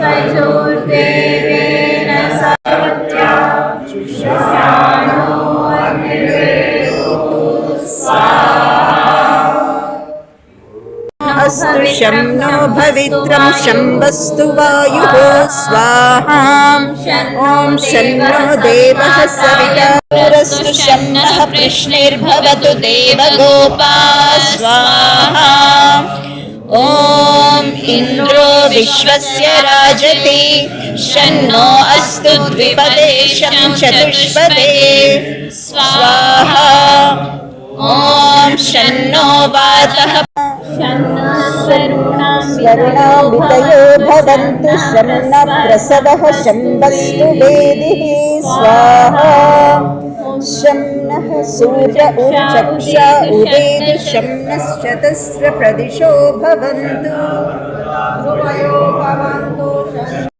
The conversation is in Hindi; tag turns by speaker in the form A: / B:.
A: सजोर्देवेन सत्या शुश्राणो
B: अस्तु शं नो भवित्रं शं वस्तु वायुः स्वाहा ॐ शन्नो देवः सवितारस्तु शं नः कृष्णैर्भवतु देवगोपा स्वाहा ॐ इन्द्रो विश्वस्य राजति। शन्नो अस्तु द्विपदे चतुष्पदे। स्वाहा। ॐ शन्नो वातः। स्वरुणामितयो भवन्तु शं न प्रसवः शं वस्तु वेदिः स्वाहा। शं सूर्य उचक्षा उदेतु नश्चतस्रप्रदिशो ध्रुवयो भवन्तु